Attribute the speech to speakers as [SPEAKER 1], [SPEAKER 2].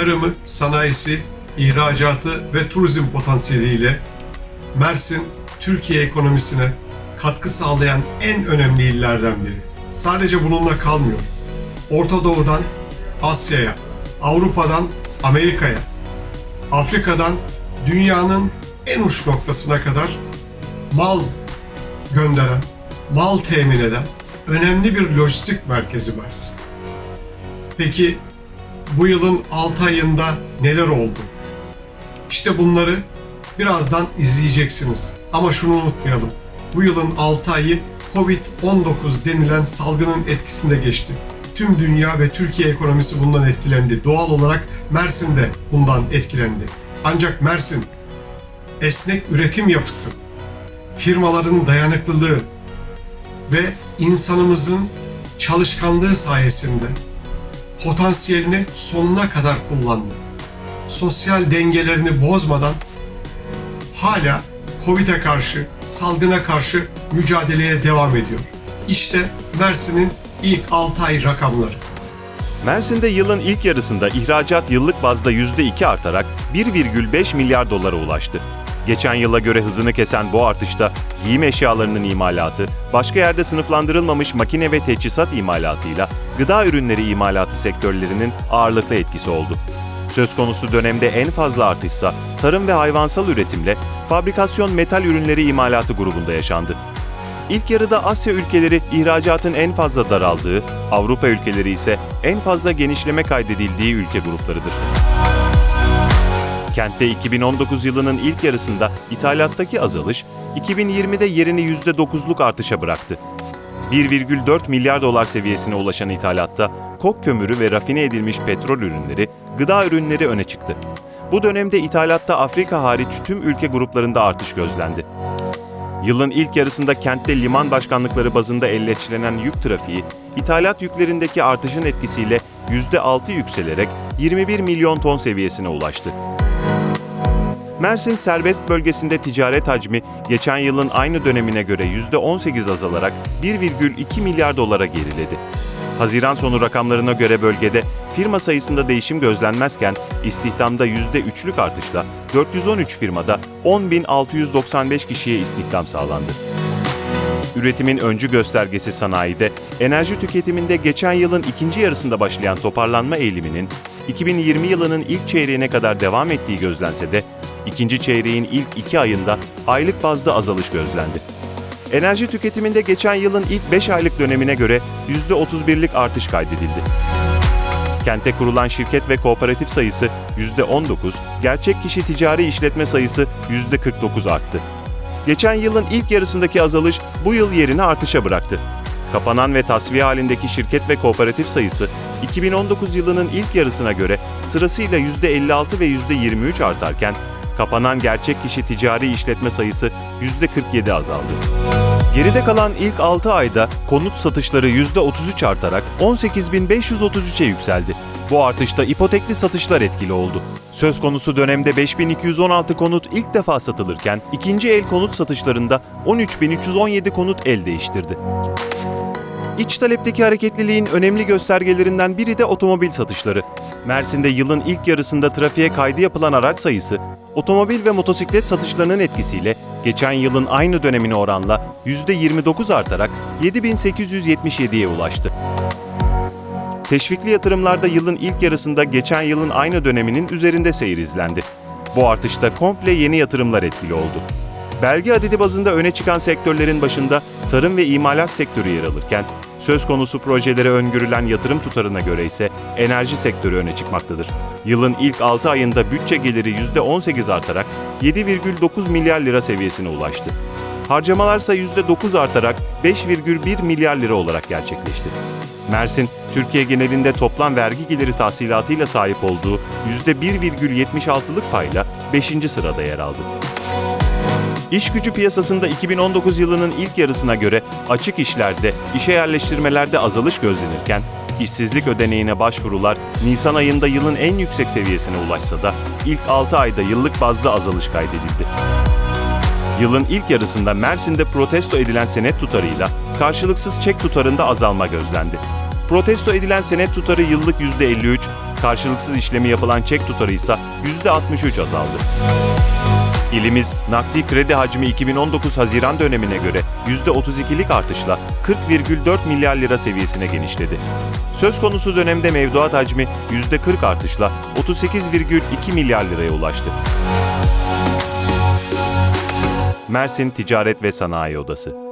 [SPEAKER 1] tarımı, sanayisi, ihracatı ve turizm potansiyeliyle Mersin, Türkiye ekonomisine katkı sağlayan en önemli illerden biri. Sadece bununla kalmıyor. Orta Doğu'dan Asya'ya, Avrupa'dan Amerika'ya, Afrika'dan dünyanın en uç noktasına kadar mal gönderen, mal temin eden önemli bir lojistik merkezi Mersin. Peki bu yılın 6 ayında neler oldu? İşte bunları birazdan izleyeceksiniz. Ama şunu unutmayalım. Bu yılın 6 ayı Covid-19 denilen salgının etkisinde geçti. Tüm dünya ve Türkiye ekonomisi bundan etkilendi. Doğal olarak Mersin de bundan etkilendi. Ancak Mersin esnek üretim yapısı, firmaların dayanıklılığı ve insanımızın çalışkanlığı sayesinde potansiyelini sonuna kadar kullandı. Sosyal dengelerini bozmadan hala Covid'e karşı, salgına karşı mücadeleye devam ediyor. İşte Mersin'in ilk 6 ay rakamları.
[SPEAKER 2] Mersin'de yılın ilk yarısında ihracat yıllık bazda %2 artarak 1,5 milyar dolara ulaştı. Geçen yıla göre hızını kesen bu artışta giyim eşyalarının imalatı, başka yerde sınıflandırılmamış makine ve teçhizat imalatıyla gıda ürünleri imalatı sektörlerinin ağırlıklı etkisi oldu. Söz konusu dönemde en fazla artışsa tarım ve hayvansal üretimle fabrikasyon metal ürünleri imalatı grubunda yaşandı. İlk yarıda Asya ülkeleri ihracatın en fazla daraldığı, Avrupa ülkeleri ise en fazla genişleme kaydedildiği ülke gruplarıdır. Kentte 2019 yılının ilk yarısında ithalattaki azalış, 2020'de yerini %9'luk artışa bıraktı. 1,4 milyar dolar seviyesine ulaşan ithalatta kok kömürü ve rafine edilmiş petrol ürünleri, gıda ürünleri öne çıktı. Bu dönemde ithalatta Afrika hariç tüm ülke gruplarında artış gözlendi. Yılın ilk yarısında kentte liman başkanlıkları bazında elleçlenen yük trafiği, ithalat yüklerindeki artışın etkisiyle %6 yükselerek 21 milyon ton seviyesine ulaştı. Mersin serbest bölgesinde ticaret hacmi geçen yılın aynı dönemine göre %18 azalarak 1,2 milyar dolara geriledi. Haziran sonu rakamlarına göre bölgede firma sayısında değişim gözlenmezken istihdamda %3'lük artışla 413 firmada 10.695 kişiye istihdam sağlandı. Üretimin öncü göstergesi sanayide, enerji tüketiminde geçen yılın ikinci yarısında başlayan toparlanma eğiliminin 2020 yılının ilk çeyreğine kadar devam ettiği gözlense de, ikinci çeyreğin ilk iki ayında aylık bazda azalış gözlendi. Enerji tüketiminde geçen yılın ilk 5 aylık dönemine göre %31'lik artış kaydedildi. Kente kurulan şirket ve kooperatif sayısı %19, gerçek kişi ticari işletme sayısı %49 arttı. Geçen yılın ilk yarısındaki azalış bu yıl yerini artışa bıraktı. Kapanan ve tasfiye halindeki şirket ve kooperatif sayısı 2019 yılının ilk yarısına göre sırasıyla %56 ve %23 artarken kapanan gerçek kişi ticari işletme sayısı %47 azaldı. Geride kalan ilk 6 ayda konut satışları %33 artarak 18.533'e yükseldi. Bu artışta ipotekli satışlar etkili oldu. Söz konusu dönemde 5216 konut ilk defa satılırken ikinci el konut satışlarında 13317 konut el değiştirdi. İç talepteki hareketliliğin önemli göstergelerinden biri de otomobil satışları. Mersin'de yılın ilk yarısında trafiğe kaydı yapılan araç sayısı, otomobil ve motosiklet satışlarının etkisiyle geçen yılın aynı dönemine oranla %29 artarak 7877'ye ulaştı. Teşvikli yatırımlarda yılın ilk yarısında geçen yılın aynı döneminin üzerinde seyir izlendi. Bu artışta komple yeni yatırımlar etkili oldu. Belge adedi bazında öne çıkan sektörlerin başında tarım ve imalat sektörü yer alırken, söz konusu projelere öngörülen yatırım tutarına göre ise enerji sektörü öne çıkmaktadır. Yılın ilk 6 ayında bütçe geliri %18 artarak 7,9 milyar lira seviyesine ulaştı. Harcamalarsa %9 artarak 5,1 milyar lira olarak gerçekleşti. Mersin, Türkiye genelinde toplam vergi geliri tahsilatıyla sahip olduğu %1,76'lık payla 5. sırada yer aldı. İş gücü piyasasında 2019 yılının ilk yarısına göre açık işlerde, işe yerleştirmelerde azalış gözlenirken, işsizlik ödeneğine başvurular Nisan ayında yılın en yüksek seviyesine ulaşsa da ilk 6 ayda yıllık bazda azalış kaydedildi. Yılın ilk yarısında Mersin'de protesto edilen senet tutarıyla karşılıksız çek tutarında azalma gözlendi. Protesto edilen senet tutarı yıllık %53, Karşılıksız işlemi yapılan çek tutarı ise %63 azaldı. İlimiz nakdi kredi hacmi 2019 Haziran dönemine göre %32'lik artışla 40,4 milyar lira seviyesine genişledi. Söz konusu dönemde mevduat hacmi %40 artışla 38,2 milyar liraya ulaştı. Mersin Ticaret ve Sanayi Odası